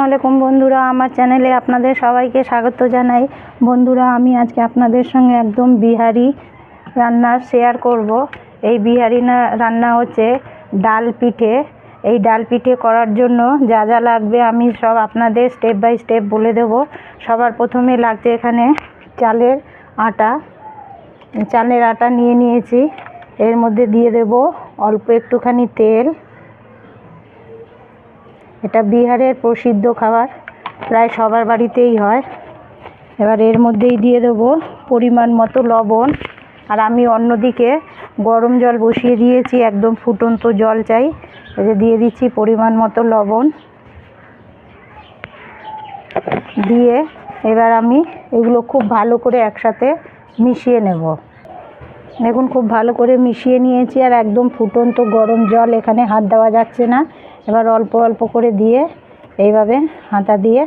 আসসালামু আলাইকুম বন্ধুরা, আমার চ্যানেলে আপনাদের সবাইকে স্বাগত জানাই। বন্ধুরা, আমি আজকে আপনাদের সঙ্গে একদম বিহারি রান্না শেয়ার করব। এই বিহারি না, রান্না হচ্ছে ডাল পিঠে। এই ডাল পিঠে করার জন্য যা যা লাগবে আমি সব আপনাদের স্টেপ বাই স্টেপ বলে দেব। সবার প্রথমে লাগছে এখানে চালের আটা। চালের আটা নিয়ে নিয়েছি। এর মধ্যে দিয়ে দেব অল্প একটুখানি তেল। এটা বিহারের প্রসিদ্ধ খাবার, প্রায় সবার বাড়িতেই হয়। এবার এর মধ্যেই দিয়ে দেবো পরিমাণ মতো লবণ। আর আমি অন্যদিকে গরম জল বসিয়ে দিয়েছি, একদম ফুটন্ত জল চাই। যে দিয়ে দিচ্ছি পরিমাণ মতো লবণ। দিয়ে এবার আমি এগুলো খুব ভালো করে একসাথে মিশিয়ে নেব। দেখুন, খুব ভালো করে মিশিয়ে নিয়েছি আর একদম ফুটন্ত গরম জল এখানে হাত দেওয়া যাচ্ছে না। এবার অল্প অল্প করে দিয়ে এইভাবে হাতা দিয়ে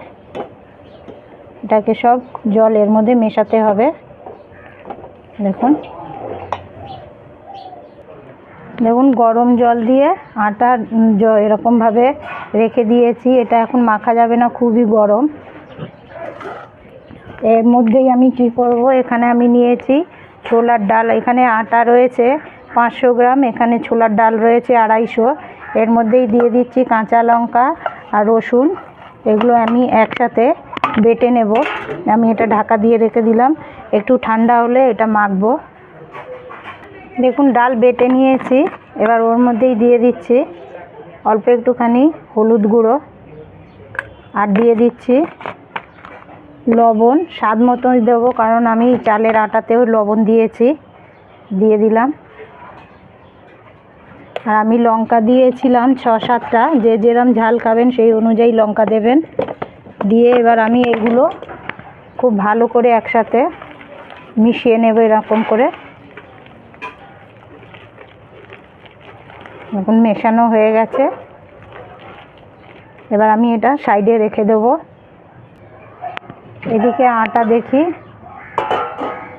এটাকে সব জল এর মধ্যে মেশাতে হবে। দেখুন। দেখুন, গরম জল দিয়ে আটা এরকমভাবে রেখে দিয়েছি। এটা এখন মাখা যাবে না, খুবই গরম। এর মধ্যেই আমি কি করব? এখানে আমি নিয়েছি ছোলার ডাল। এখানে আটা রয়েছে পাঁচশো গ্রাম, এখানে ছোলার ডাল রয়েছে আড়াইশো। এর মধ্যেই দিয়ে দিচ্ছি কাঁচা লঙ্কা আর রসুন। এগুলো আমি একসাথে বেটে নেব। আমি এটা ঢাকা দিয়ে রেখে দিলাম। একটু ঠান্ডা হলে এটা মাখবো। দেখুন, ডাল বেটে নিয়েছি। এবার ওর মধ্যেই দিয়ে দিচ্ছি অল্প একটুখানি হলুদ গুঁড়ো। আর দিয়ে দিচ্ছি লবণ। স্বাদ মতোই দেবো, কারণ আমি চালের আটাতেও লবণ দিয়েছি। দিয়ে দিলাম। আর আমি লঙ্কা দিয়েছিলাম ছ সাতটা। যে যেরম ঝাল খাবেন সেই অনুযায়ী লঙ্কা দেবেন। দিয়ে এবার আমি এগুলো খুব ভালো করে একসাথে মিশিয়ে নেব এরকম করে। এখন মেশানো হয়ে গেছে। এবার আমি এটা সাইডে রেখে দেবো। এদিকে আটা দেখি।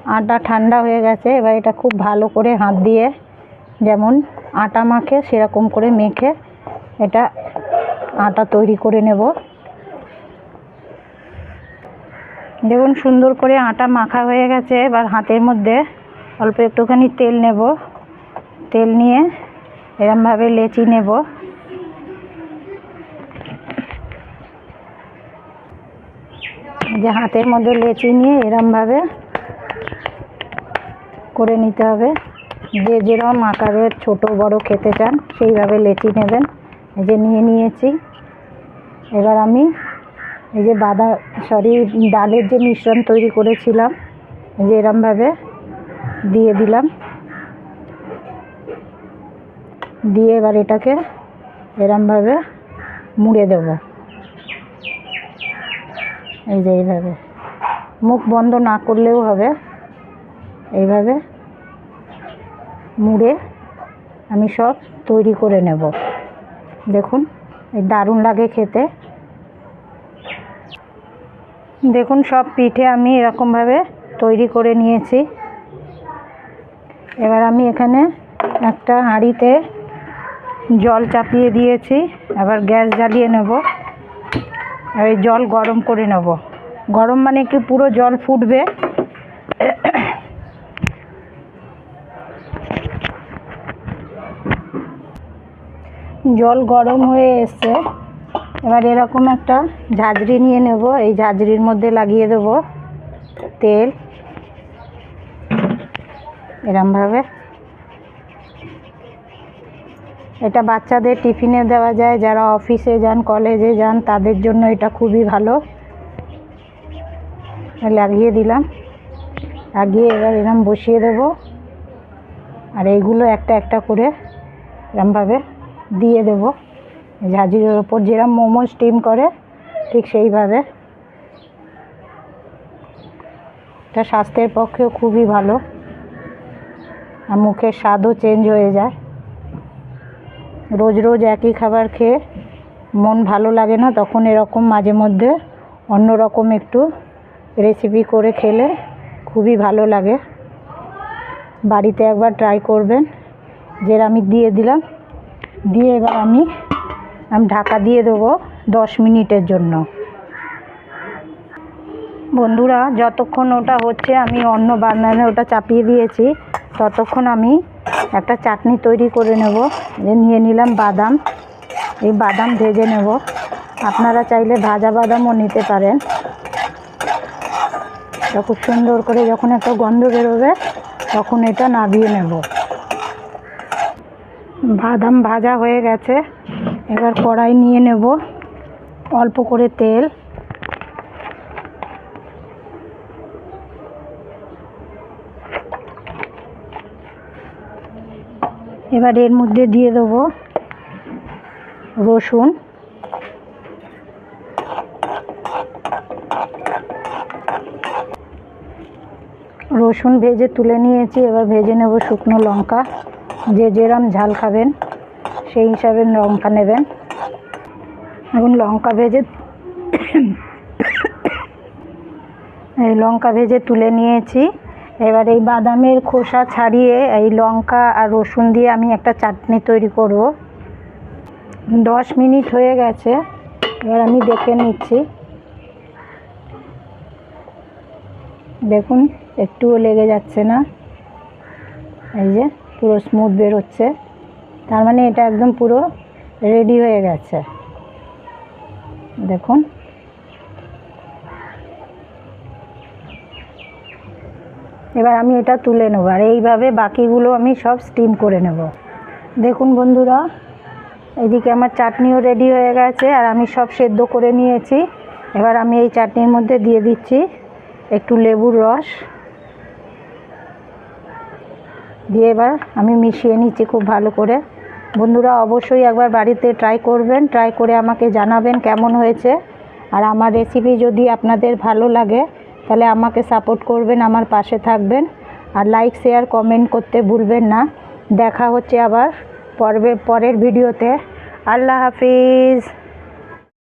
আটা ঠান্ডা হয়ে গেছে। এবার এটা খুব ভালো করে হাত দিয়ে যেমন আটা মাখে, সেরকম করে মেখে এটা আটা তৈরি করে নেব। দেখুন সুন্দর করে আটা মাখা হয়ে গেছে, এবার হাতের মধ্যে অল্প একটুখানি তেল নেব। তেল নিয়ে এরমভাবে লেচি নেব। যে হাতের মধ্যে লেচি নিয়ে এরমভাবে করে নিতে হবে। যে যেরকম আকারের ছোট বড় খেতে চান, সেইভাবে লেচি নেবেন। এই যে নিয়ে নিয়েছি। এবার আমি এই যে বাদা, সরি, ডালের যে মিশ্রণ তৈরি করেছিলাম, এই যে এরমভাবে দিয়ে দিলাম। দিয়ে এবার এটাকে এরমভাবে মুড়ে দেবো। এই যে এইভাবে। মুখ বন্ধ না করলেও হবে। এইভাবে মুড়ে আমি সব তৈরি করে নেব। দেখুন, এই দারুণ লাগে খেতে। দেখুন, সব পিঠে আমি এরকমভাবে তৈরি করে নিয়েছি। এবার আমি এখানে একটা হাঁড়িতে জল চাপিয়ে দিয়েছি। আবার গ্যাস জ্বালিয়ে নেব। আর জল গরম করে নেব। গরম মানে কি? পুরো জল ফুটবে। জল গরম হয়ে এসছে। এবার এরকম একটা ঝাঁঝরি নিয়ে নেব। এই ঝাঁঝরির মধ্যে লাগিয়ে দেব তেল। এরমভাবে। এটা বাচ্চাদের টিফিনে দেওয়া যায়। যারা অফিসে যান, কলেজে যান, তাদের জন্য এটা খুবই ভালো। লাগিয়ে দিলাম। লাগিয়ে এবার এরম বসিয়ে দেব। আর এইগুলো একটা একটা করে এরমভাবে দিয়ে দেব। ঝাঁঝরির ওপর যেরম মোমো স্টিম করে, ঠিক সেইভাবে। এটা স্বাস্থ্যের পক্ষেও খুবই ভালো। আর মুখের স্বাদও চেঞ্জ হয়ে যায়। রোজ রোজ একই খাবার খেয়ে মন ভালো লাগে না, তখন এরকম মাঝে মধ্যে অন্য রকম একটু রেসিপি করে খেলে খুবই ভালো লাগে। বাড়িতে একবার ট্রাই করবেন। যে আমি দিয়ে দিলাম। দিয়ে এবার আমি আমি ঢাকা দিয়ে দেবো দশ মিনিটের জন্য। বন্ধুরা, যতক্ষণ ওটা হচ্ছে, আমি অন্য বার্নারে ওটা চাপিয়ে দিয়েছি, ততক্ষণ আমি একটা চাটনি তৈরি করে নেব। যে নিয়ে নিলাম বাদাম, এই বাদাম ভেজে নেব। আপনারা চাইলে ভাজা বাদামও নিতে পারেন। খুব সুন্দর করে যখন একটা গন্ধ বেরোবে, তখন এটা নাবিয়ে নেব। বাদাম ভাজা হয়ে গেছে। এবার কড়াই নিয়ে নেব অল্প করে তেল। এবার এর মধ্যে দিয়ে দেবো রসুন। রসুন ভেজে তুলে নিয়েছি, এবার ভেজে নেব শুকনো লঙ্কা। যে যেরম ঝাল খাবেন, সেই হিসাবে লঙ্কা নেবেন। এখন লঙ্কা ভেজে এই লঙ্কা ভেজে তুলে নিয়েছি। এবার এই বাদামের খোসা ছাড়িয়ে এই লঙ্কা আর রসুন দিয়ে আমি একটা চাটনি তৈরি করব। দশ মিনিট হয়ে গেছে, এবার আমি দেখে নিচ্ছি। দেখুন, একটুও লেগে যাচ্ছে না। এই যে পুরো স্মুথ বেরোচ্ছে। তার মানে এটা একদম পুরো রেডি হয়ে গেছে। দেখুন। এবার আমি এটা তুলে নেব আর এইভাবে বাকিগুলো আমি সব স্টিম করে নেব। দেখুন বন্ধুরা, এদিকে আমার চাটনিও রেডি হয়ে গেছে আর আমি সব সেদ্ধ করে নিয়েছি। এবার আমি এই চাটনির মধ্যে দিয়ে দিচ্ছি একটু লেবুর রস। দিয়ে এবার আমি মিশিয়ে নিচ্ছি খুব ভালো করে। বন্ধুরা, অবশ্যই একবার বাড়িতে ট্রাই করবেন ট্রাই করে আমাকে জানাবেন কেমন হয়েছে। আর আমার রেসিপি যদি আপনাদের ভালো লাগে, তাহলে আমাকে সাপোর্ট করবেন, আমার পাশে থাকবেন। আর লাইক শেয়ার কমেন্ট করতে ভুলবেন না। দেখা হচ্ছে আবার পর্বে পরের ভিডিওতে আল্লাহ হাফিজ।